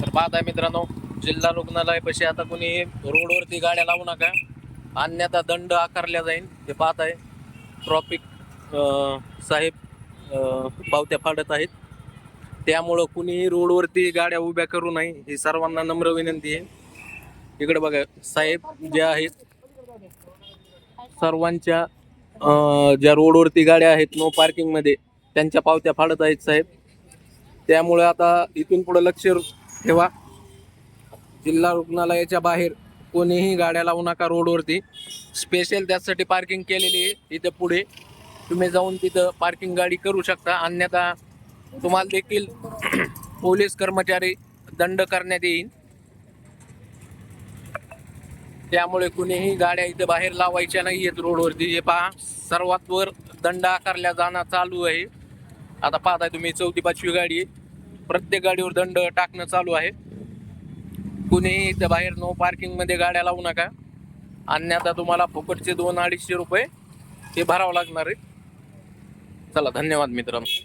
तर पाहताय मित्रांनो जिल्हा रुग्णालयापाशी आता कोणी रोडवरती गाड्या लावू नका. अन्यथा दंड आकारला जाईल. ते पाहताय ट्रॉफिक साहेब पावत्या फाडत आहेत. त्यामुळं कुणी रोडवरती गाड्या उभ्या करू नये ही सर्वांना नम्र विनंती आहे. इकडे बघा साहेब जे आहेत सर्वांच्या ज्या रोडवरती गाड्या आहेत नो पार्किंगमध्ये त्यांच्या पावत्या फाडत आहेत साहेब. त्यामुळे आता इथून पुढे लक्ष ठेवा. जिल्हा रुग्णालयाच्या बाहेर कोणीही गाड्या लावू नका रोडवरती. स्पेशल त्यासाठी पार्किंग केलेली आहे इथं पुढे. तुम्ही जाऊन तिथं पार्किंग गाडी करू शकता अन्यथा तुम्हाला देखील पोलीस कर्मचारी दंड करण्यात येईल. त्यामुळे कुणीही गाड्या इथं बाहेर लावायच्या नाही आहेत रोडवरती. हे पहा सर्वात वर दंड आकारल्या जाणं चालू आहे. आता पाहताय तुम्ही चौथी पाचवी गाडी आहे. प्रत्येक गाडीवर दंड टाकणं चालू आहे. कुणीही इथं बाहेर नो पार्किंगमध्ये गाड्या लावू नका. अन्यथा तुम्हाला फुकटचे दोन अडीचशे रुपये हे भरावं लागणार आहे. चला धन्यवाद मित्रांनो.